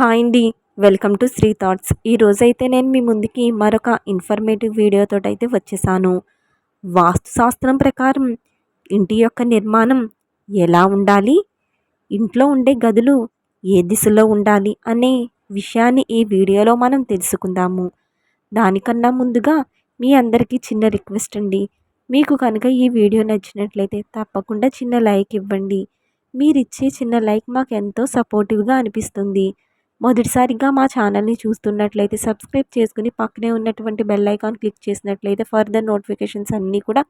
Hi అండి welcome to Shri thoughts. ఈరోజైతే నేను మీ ముందుకి మరొక ఇన్ఫర్మేటివ్ వీడియోతో అయితే వచ్చేసాను. వాస్తుశాస్త్రం ప్రకారం ఇంటి యొక్క నిర్మాణం ఎలా ఉండాలి ఇంట్లో ఉండే గదులు ఏ దిశలో ఉండాలి అనే విషయాన్ని ఈ వీడియోలో మనం తెలుసుకుందాము. దానికన్నా ముందుగా మీ అందరికీ చిన్న రిక్వెస్ట్ అండి. మీకు కనుక ఈ వీడియో నచ్చినట్లయితే తప్పకుండా చిన్న లైక్ ఇవ్వండి. మీరిచ్చే చిన్న లైక్ మాకు ఎంతో సపోర్టివ్గా అనిపిస్తుంది. మొదటిసారిగా మా ఛానల్ని చూస్తున్నట్లయితే సబ్స్క్రైబ్ చేసుకుని పక్కనే ఉన్నటువంటి బెల్ ఐకాన్ క్లిక్ చేసినట్లయితే ఫర్దర్ నోటిఫికేషన్స్ అన్నీ కూడా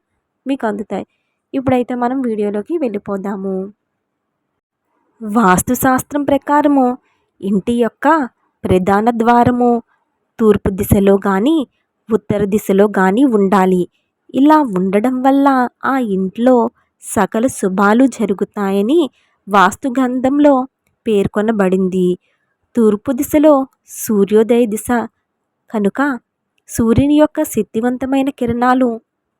మీకు అందుతాయి. ఇప్పుడైతే మనం వీడియోలోకి వెళ్ళిపోదాము. వాస్తుశాస్త్రం ప్రకారము ఇంటి యొక్క ప్రధాన ద్వారము తూర్పు దిశలో కానీ ఉత్తర దిశలో కానీ ఉండాలి. ఇలా ఉండడం వల్ల ఆ ఇంట్లో సకల శుభాలు జరుగుతాయని వాస్తుగంధంలో పేర్కొనబడింది. తూర్పు దిశలో సూర్యోదయ దిశ. కనుక సూర్యుని యొక్క శక్తివంతమైన కిరణాలు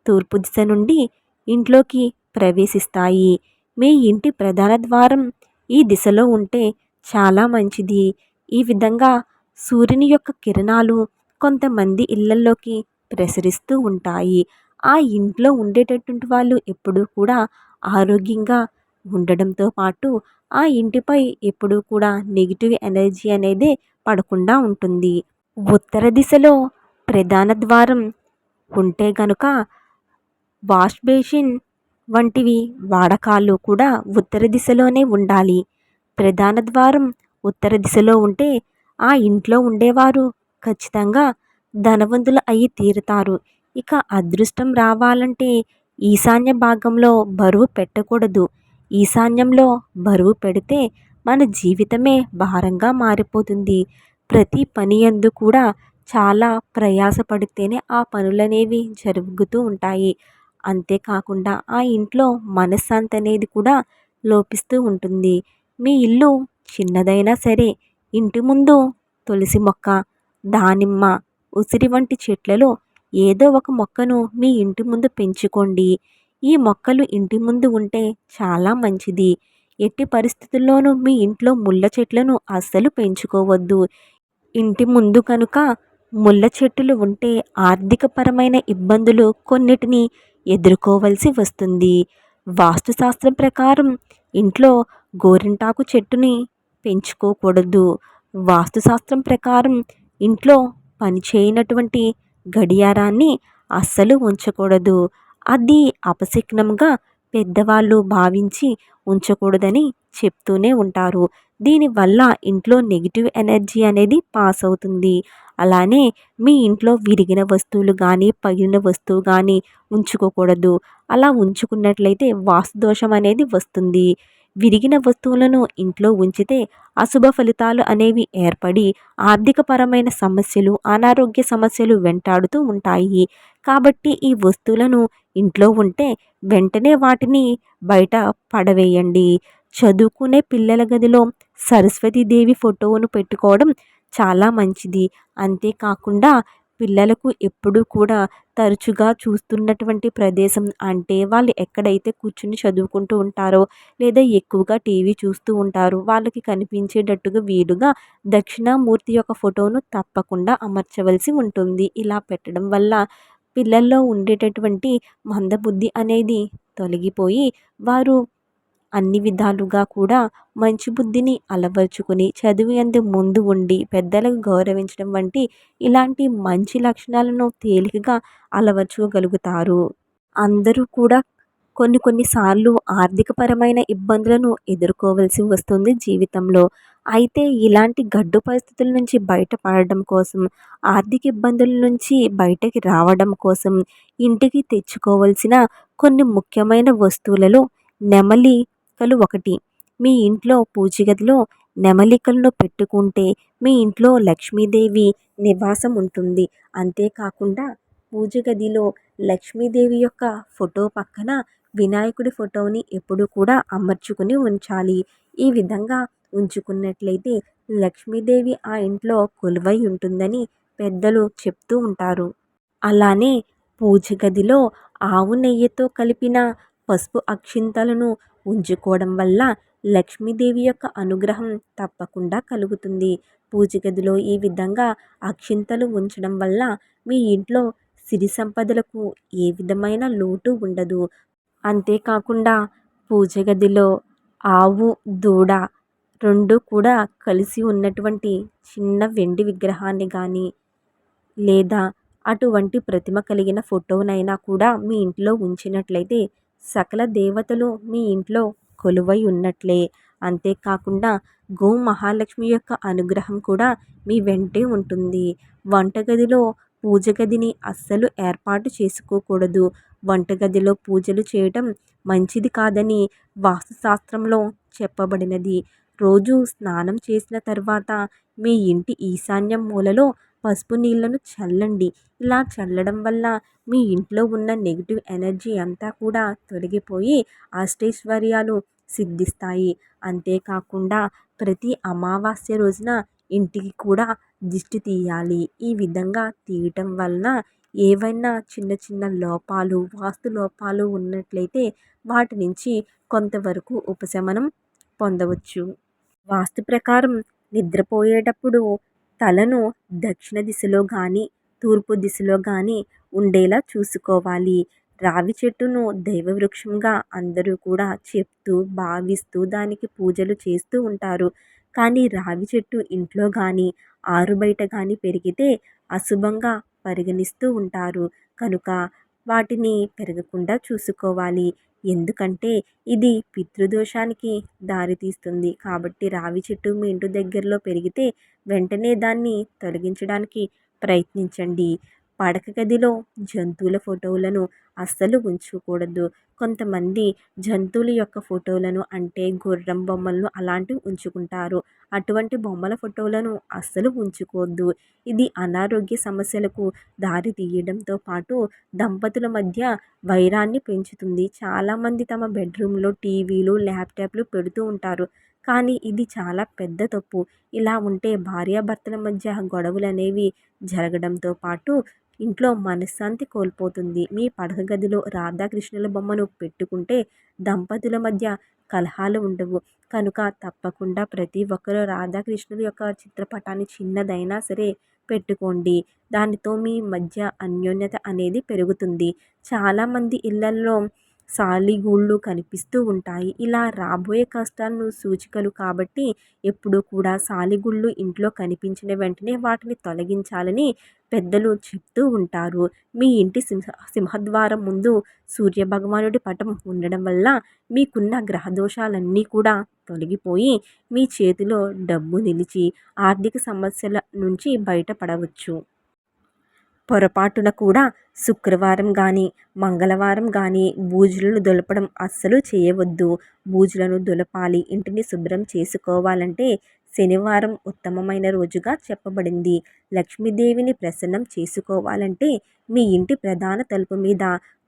తూర్పు దిశ నుండి ఇంట్లోకి ప్రవేశిస్తాయి. మీ ఇంటి ప్రధాన ద్వారం ఈ దిశలో ఉంటే చాలా మంచిది. ఈ విధంగా సూర్యుని యొక్క కిరణాలు కొంతమంది ఇళ్ళలోకి ప్రసరిస్తూ ఉంటాయి. ఆ ఇంట్లో ఉండేటటువంటి వాళ్ళు ఎప్పుడూ కూడా ఆరోగ్యంగా ఉండడంతో పాటు ఆ ఇంటిపై ఎప్పుడూ కూడా నెగిటివ్ ఎనర్జీ అనేది పడకుండా ఉంటుంది. ఉత్తర దిశలో ప్రధాన ద్వారం ఉంటే గనుక వాష్ బేసిన్ వంటివి వాడకాలు కూడా ఉత్తర దిశలోనే ఉండాలి. ప్రధాన ద్వారం ఉత్తర దిశలో ఉంటే ఆ ఇంట్లో ఉండేవారు ఖచ్చితంగా ధనవంతులు అయి తీరుతారు. ఇక అదృష్టం రావాలంటే ఈశాన్య భాగంలో బరువు పెట్టకూడదు. ఈశాన్యంలో బరువు పెడితే మన జీవితమే భారంగా మారిపోతుంది. ప్రతి పని ఎందు కూడా చాలా ప్రయాసపడితేనే ఆ పనులనేవి జరుగుతూ ఉంటాయి. అంతేకాకుండా ఆ ఇంట్లో మనశ్శాంతి అనేది కూడా లోపిస్తూ ఉంటుంది. మీ ఇల్లు చిన్నదైనా సరే ఇంటి ముందు తులసి మొక్క దానిమ్మ ఉసిరి వంటి చెట్లలో ఏదో ఒక మొక్కను మీ ఇంటి ముందు పెంచుకోండి. ఈ మొక్కలు ఇంటి ముందు ఉంటే చాలా మంచిది. ఎట్టి పరిస్థితుల్లోనూ మీ ఇంట్లో ముళ్ళ చెట్లను అస్సలు పెంచుకోవద్దు. ఇంటి ముందు కనుక ముళ్ళ చెట్టులు ఉంటే ఆర్థికపరమైన ఇబ్బందులు కొన్నిటిని ఎదుర్కోవలసి వస్తుంది. వాస్తుశాస్త్రం ప్రకారం ఇంట్లో గోరింటాకు చెట్టుని పెంచుకోకూడదు. వాస్తుశాస్త్రం ప్రకారం ఇంట్లో పనిచేయనటువంటి గడియారాన్ని అస్సలు ఉంచకూడదు. అది అపశకునంగా పెద్దవాళ్ళు భావించి ఉంచకూడదని చెప్తూనే ఉంటారు. దీనివల్ల ఇంట్లో నెగిటివ్ ఎనర్జీ అనేది పాస్ అవుతుంది. అలానే మీ ఇంట్లో విరిగిన వస్తువులు కానీ పగిలిన వస్తువు కానీ ఉంచుకోకూడదు. అలా ఉంచుకున్నట్లయితే వాస్తు దోషం అనేది వస్తుంది. విరిగిన వస్తువులను ఇంట్లో ఉంచితే అశుభ ఫలితాలు అనేవి ఏర్పడి ఆర్థికపరమైన సమస్యలు అనారోగ్య సమస్యలు వెంటాడుతూ ఉంటాయి. కాబట్టి ఈ వస్తువులను ఇంట్లో ఉంటే వెంటనే వాటిని బయట పడవేయండి. చదువుకునే పిల్లల గదిలో సరస్వతీదేవి ఫోటోను పెట్టుకోవడం చాలా మంచిది. అంతేకాకుండా పిల్లలకు ఎప్పుడూ కూడా తరచుగా చూస్తున్నటువంటి ప్రదేశం అంటే వాళ్ళు ఎక్కడైతే కూర్చుని చదువుకుంటూ ఉంటారో లేదా ఎక్కువగా టీవీ చూస్తూ ఉంటారో వాళ్ళకి కనిపించేటట్టుగా వీలుగా దక్షిణామూర్తి యొక్క ఫోటోను తప్పకుండా అమర్చవలసి ఉంటుంది. ఇలా పెట్టడం వల్ల పిల్లల్లో ఉండేటటువంటి మందబుద్ధి అనేది తొలగిపోయి వారు అన్ని విధాలుగా కూడా మంచి బుద్ధిని అలవర్చుకుని చదువు ఎందు ముందు ఉండి పెద్దలకు గౌరవించడం వంటి ఇలాంటి మంచి లక్షణాలను తేలికగా అలవర్చుకోగలుగుతారు. అందరూ కూడా కొన్ని కొన్నిసార్లు ఆర్థికపరమైన ఇబ్బందులను ఎదుర్కోవలసి వస్తుంది జీవితంలో. అయితే ఇలాంటి గడ్డు పరిస్థితుల నుంచి బయటపడడం కోసం ఆర్థిక ఇబ్బందుల నుంచి బయటకి రావడం కోసం ఇంటికి తెచ్చుకోవలసిన కొన్ని ముఖ్యమైన వస్తువులలో నెమలి నెమలికలు ఒకటి. మీ ఇంట్లో పూజ గదిలో నెమలికలను పెట్టుకుంటే మీ ఇంట్లో లక్ష్మీదేవి నివాసం ఉంటుంది. అంతేకాకుండా పూజ గదిలో లక్ష్మీదేవి యొక్క ఫోటో పక్కన వినాయకుడి ఫోటోని ఎప్పుడు కూడా అమర్చుకుని ఉంచాలి. ఈ విధంగా ఉంచుకున్నట్లయితే లక్ష్మీదేవి ఆ ఇంట్లో కొలువై ఉంటుందని పెద్దలు చెప్తూ ఉంటారు. అలానే పూజ గదిలో ఆవు నెయ్యితో కలిపిన పసుపు అక్షింతలను ఉంచుకోవడం వల్ల లక్ష్మీదేవి యొక్క అనుగ్రహం తప్పకుండా కలుగుతుంది. పూజ గదిలో ఈ విధంగా అక్షింతలు ఉంచడం వల్ల మీ ఇంట్లో సిరి సంపదలకు ఏ విధమైన లోటు ఉండదు. అంతేకాకుండా పూజ గదిలో ఆవు దూడ రెండు కూడా కలిసి ఉన్నటువంటి చిన్న వెండి విగ్రహాన్ని కానీ లేదా అటువంటి ప్రతిమ కలిగిన ఫోటోనైనా కూడా మీ ఇంట్లో ఉంచినట్లయితే సకల దేవతలు మీ ఇంట్లో కొలువై ఉన్నట్లే. అంతేకాకుండా గో మహాలక్ష్మి యొక్క అనుగ్రహం కూడా మీ వెంటే ఉంటుంది. వంటగదిలో పూజ గదిని అస్సలు ఏర్పాటు చేసుకోకూడదు. వంటగదిలో పూజలు చేయటం మంచిది కాదని వాస్తుశాస్త్రంలో చెప్పబడినది. రోజు స్నానం చేసిన తర్వాత మీ ఇంటి ఈశాన్యం మూలలో పసుపు నీళ్ళను చల్లండి. ఇలా చల్లడం వల్ల మీ ఇంట్లో ఉన్న నెగిటివ్ ఎనర్జీ అంతా కూడా తొలగిపోయి అష్టైశ్వర్యాలు సిద్ధిస్తాయి. అంతేకాకుండా ప్రతి అమావాస్య రోజున ఇంటికి కూడా దిష్టి తీయాలి. ఈ విధంగా తీయటం వలన ఏవైనా చిన్న చిన్న లోపాలు వాస్తు లోపాలు ఉన్నట్లయితే వాటి నుంచి కొంతవరకు ఉపశమనం పొందవచ్చు. వాస్తు ప్రకారం నిద్రపోయేటప్పుడు తలను దక్షిణ దిశలో కానీ తూర్పు దిశలో కానీ ఉండేలా చూసుకోవాలి. రావి చెట్టును దైవవృక్షంగా అందరూ కూడా చెప్తూ భావిస్తూ దానికి పూజలు చేస్తూ ఉంటారు. కానీ రావి చెట్టు ఇంట్లో కానీ ఆరు బయట కానీ పెరిగితే అశుభంగా పరిగణిస్తూ ఉంటారు. కనుక వాటిని పెరగకుండా చూసుకోవాలి. ఎందుకంటే ఇది పితృదోషానికి దారితీస్తుంది కాబట్టి రావి చెట్టు మీ ఇంటి దగ్గరలో పెరిగితే వెంటనే దాన్ని తొలగించడానికి ప్రయత్నించండి. పడక గదిలో జంతువుల ఫోటోలను అస్సలు ఉంచకూడదు. కొంతమంది జంతువుల యొక్క ఫోటోలను అంటే గుర్రం బొమ్మలను అలాంటివి ఉంచుకుంటారు. అటువంటి బొమ్మల ఫోటోలను అస్సలు ఉంచుకోవద్దు. ఇది అనారోగ్య సమస్యలకు దారి తీయడంతో పాటు దంపతుల మధ్య వైరాన్ని పెంచుతుంది. చాలామంది తమ బెడ్రూమ్లో టీవీలు ల్యాప్టాప్లు పెడుతూ ఉంటారు. కానీ ఇది చాలా పెద్ద తప్పు. ఇలా ఉంటే భార్యాభర్తల మధ్య గొడవలు అనేవి జరగడంతో పాటు ఇంట్లో మనశ్శాంతి కోల్పోతుంది. మీ పడక గదిలో రాధాకృష్ణుల బొమ్మను పెట్టుకుంటే దంపతుల మధ్య కలహాలు ఉండవు. కనుక తప్పకుండా ప్రతి ఒక్కరూ రాధాకృష్ణుల యొక్క చిత్రపటాన్ని చిన్నదైనా సరే పెట్టుకోండి. దానితో మీ మధ్య అన్యోన్యత అనేది పెరుగుతుంది. చాలామంది ఇళ్ళల్లో సాలిగూళ్ళు కనిపిస్తూ ఉంటాయి. ఇలా రాబోయే కష్టాలను సూచికలు కాబట్టి ఎప్పుడూ కూడా సాలిగుళ్ళు ఇంట్లో కనిపించిన వెంటనే వాటిని తొలగించాలని పెద్దలు చెప్తూ ఉంటారు. మీ ఇంటి సింహ సింహద్వారం ముందు సూర్యభగవానుడి పటం ఉండడం వల్ల మీకున్న గ్రహదోషాలన్నీ కూడా తొలగిపోయి మీ చేతిలో డబ్బు నిలిచి ఆర్థిక సమస్యల నుంచి బయటపడవచ్చు. పొరపాటున కూడా శుక్రవారం కానీ మంగళవారం కానీ బూజులను దులపడం అస్సలు చేయవద్దు. బూజులను దులపాలి ఇంటిని శుభ్రం చేసుకోవాలంటే శనివారం ఉత్తమమైన రోజుగా చెప్పబడింది. లక్ష్మీదేవిని ప్రసన్నం చేసుకోవాలంటే మీ ఇంటి ప్రధాన తలుపు మీద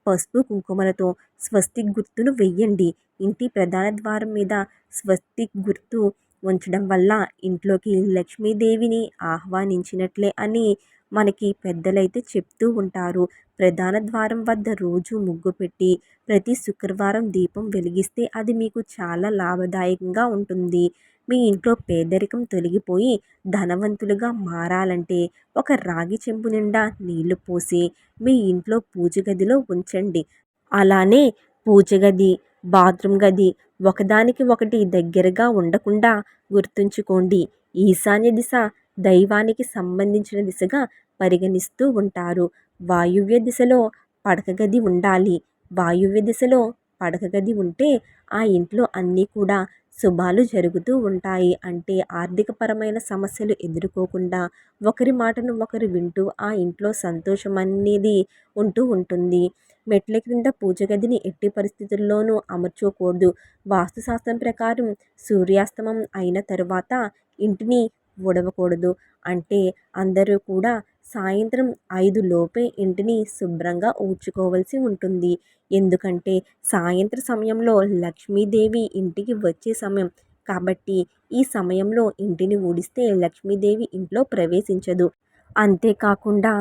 పసుపు కుంకుమలతో స్వస్తిక్ గుర్తును వెయ్యండి. ఇంటి ప్రధాన ద్వారం మీద స్వస్తిక్ గుర్తు ఉంచడం వల్ల ఇంట్లోకి లక్ష్మీదేవిని ఆహ్వానించినట్లే అని మనకి పెద్దలైతే చెప్తూ ఉంటారు. ప్రధాన ద్వారం వద్ద రోజు ముగ్గు పెట్టి ప్రతి శుక్రవారం దీపం వెలిగిస్తే అది మీకు చాలా లాభదాయకంగా ఉంటుంది. మీ ఇంట్లో పేదరికం తొలగిపోయి ధనవంతులుగా మారాలంటే ఒక రాగి చెంబు నిండా నీళ్ళు పోసి మీ ఇంట్లో పూజ గదిలో ఉంచండి. అలానే పూజ గది బాత్రూమ్ గది ఒకదానికి ఒకటి దగ్గరగా ఉండకుండా గుర్తుంచుకోండి. ఈశాన్య దిశ దైవానికి సంబంధించిన దిశగా పరిగణిస్తూ ఉంటారు. వాయువ్య దిశలో పడక గది ఉండాలి. వాయువ్య దిశలో పడకగది ఉంటే ఆ ఇంట్లో అన్నీ కూడా శుభాలు జరుగుతూ ఉంటాయి. అంటే ఆర్థికపరమైన సమస్యలు ఎదుర్కోకుండా ఒకరి మాటను ఒకరు వింటూ ఆ ఇంట్లో సంతోషం అనేది ఉంటూ ఉంటుంది. మెట్ల క్రింద పూజ గదిని ఎట్టి పరిస్థితుల్లోనూ అమర్చుకోకూడదు వాస్తుశాస్త్రం ప్రకారం సూర్యాస్తమం అయిన తరువాత ఇంటిని ఊడవకూడదు. అంటే అందరూ కూడా సాయంత్రం ఐదు లోపే ఇంటిని శుభ్రంగా ఊడ్చుకోవాల్సి ఉంటుంది. ఎందుకంటే సాయంత్ర సమయంలో లక్ష్మీదేవి ఇంటికి వచ్చే సమయం. కాబట్టి ఈ సమయంలో ఇంటిని ఊడిస్తే లక్ష్మీదేవి ఇంట్లో ప్రవేశించదు. అంతేకాకుండా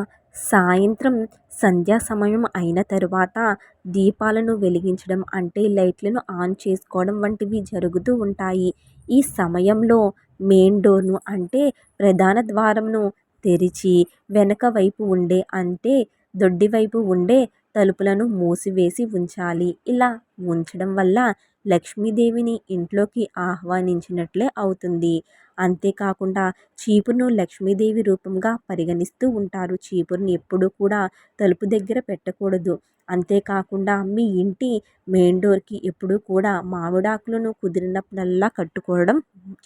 సాయంత్రం సంధ్యా సమయం అయిన తరువాత దీపాలను వెలిగించడం అంటే లైట్లను ఆన్ చేసుకోవడం వంటివి జరుగుతూ ఉంటాయి. ఈ సమయంలో మెయిన్ డోర్ను అంటే ప్రధాన ద్వారంను తెరిచి వెనక వైపు ఉండే అంటే దొడ్డి వైపు ఉండే తలుపులను మూసివేసి ఉంచాలి. ఇలా ఉంచడం వల్ల లక్ష్మీదేవిని ఇంట్లోకి ఆహ్వానించినట్లే అవుతుంది. అంతేకాకుండా చీపురును లక్ష్మీదేవి రూపంగా పరిగణిస్తూ ఉంటారు. చీపురుని ఎప్పుడూ కూడా తలుపు దగ్గర పెట్టకూడదు. అంతేకాకుండా మీ ఇంటి మెయిన్ డోర్కి ఎప్పుడూ కూడా మామిడాకులను కుదిరినప్పుడల్లా కట్టుకోవడం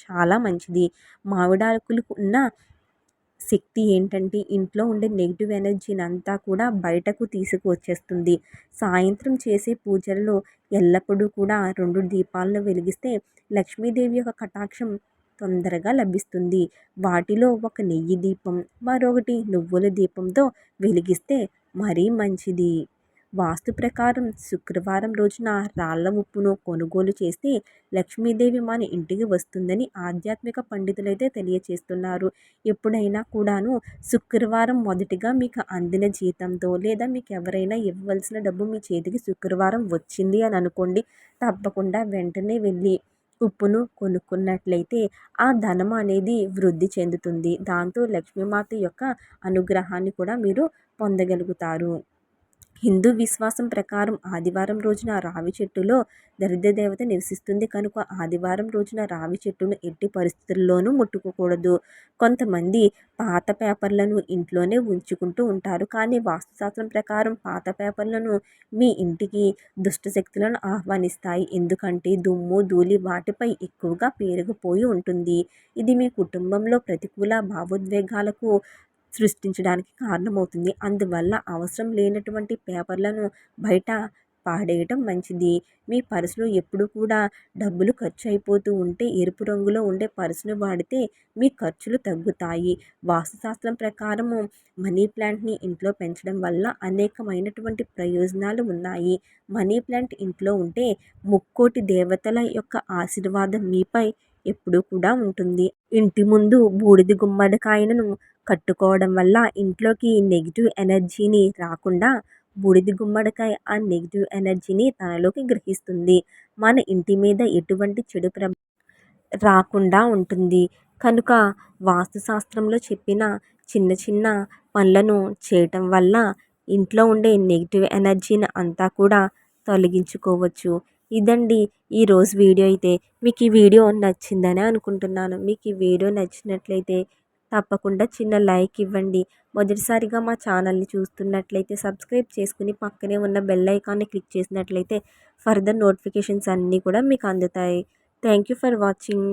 చాలా మంచిది. మావిడాకులు ఉన్న శక్తి ఏంటంటే ఇంట్లో ఉండే నెగిటివ్ ఎనర్జీని అంతా కూడా బయటకు తీసుకువచ్చేస్తుంది. సాయంత్రం చేసే పూజల్లో ఎల్లప్పుడూ కూడా రెండు దీపాలను వెలిగిస్తే లక్ష్మీదేవి యొక్క కటాక్షం తొందరగా లభిస్తుంది. వాటిలో ఒక నెయ్యి దీపం మరొకటి నువ్వుల దీపంతో వెలిగిస్తే మరీ మంచిది. వాస్తు ప్రకారం శుక్రవారం రోజున రాళ్ళ ఉప్పును కొనుగోలు చేస్తే లక్ష్మీదేవి మన ఇంటికి వస్తుందని ఆధ్యాత్మిక పండితులైతే తెలియచేస్తున్నారు. ఎప్పుడైనా కూడాను శుక్రవారం మొదటిగా మీకు అందిన జీతంతో లేదా మీకు ఎవరైనా ఇవ్వవలసిన డబ్బు మీ చేతికి శుక్రవారం వచ్చింది అని అనుకోండి తప్పకుండా వెంటనే వెళ్ళి ఉప్పును కొనుక్కున్నట్లయితే ఆ ధనం అనేది వృద్ధి చెందుతుంది. దాంతో లక్ష్మీమాత యొక్క అనుగ్రహాన్ని కూడా మీరు పొందగలుగుతారు. హిందూ విశ్వాసం ప్రకారం ఆదివారం రోజున రావి చెట్టులో దరిద్ర దేవత నివసిస్తుంది. కనుక ఆదివారం రోజున రావి చెట్టును ఎట్టి పరిస్థితుల్లోనూ ముట్టుకోకూడదు. కొంతమంది పాత పేపర్లను ఇంట్లోనే ఉంచుకుంటూ ఉంటారు. కానీ వాస్తుశాస్త్రం ప్రకారం పాత పేపర్లను మీ ఇంటికి దుష్ట శక్తులను ఆహ్వానిస్తాయి. ఎందుకంటే దుమ్ము ధూళి వాటిపై ఎక్కువగా పేరుకుపోయి ఉంటుంది. ఇది మీ కుటుంబంలో ప్రతికూల భావోద్వేగాలకు సృష్టించడానికి కారణమవుతుంది. అందువల్ల అవసరం లేనటువంటి పేపర్లను బయట పాడేయటం మంచిది. మీ పర్సులో ఎప్పుడు కూడా డబ్బులు ఖర్చు అయిపోతూ ఉంటే ఎరుపు రంగులో ఉండే పర్సును వాడితే మీ ఖర్చులు తగ్గుతాయి. వాస్తుశాస్త్రం ప్రకారము మనీ ప్లాంట్ని ఇంట్లో పెంచడం వల్ల అనేకమైనటువంటి ప్రయోజనాలు ఉన్నాయి. మనీ ప్లాంట్ ఇంట్లో ఉంటే ముక్కోటి దేవతల యొక్క ఆశీర్వాదం మీపై ఎప్పుడూ కూడా ఉంటుంది. ఇంటి ముందు బూడిద గుమ్మడికాయలను కట్టుకోవడం వల్ల ఇంట్లోకి నెగిటివ్ ఎనర్జీని రాకుండా బూడిద గుమ్మడికాయ ఆ నెగిటివ్ ఎనర్జీని తనలోకి గ్రహిస్తుంది. మన ఇంటి మీద ఎటువంటి చెడు ప్రభ రాకుండా ఉంటుంది. కనుక వాస్తుశాస్త్రంలో చెప్పిన చిన్న చిన్న పనులను చేయటం వల్ల ఇంట్లో ఉండే నెగిటివ్ ఎనర్జీని అంతా కూడా తొలగించుకోవచ్చు. ఇదండి ఈరోజు వీడియో అయితే. మీకు ఈ వీడియో నచ్చిందని అనుకుంటున్నాను. మీకు ఈ వీడియో నచ్చినట్లయితే తప్పకుండా చిన్న లైక్ ఇవ్వండి. మొదటిసారిగా మా ఛానల్ని చూస్తున్నట్లయితే సబ్స్క్రైబ్ చేసుకుని పక్కనే ఉన్న బెల్ ఐకాన్ని క్లిక్ చేసినట్లయితే ఫర్దర్ నోటిఫికేషన్స్ అన్నీ కూడా మీకు అందుతాయి. Thank you for watching.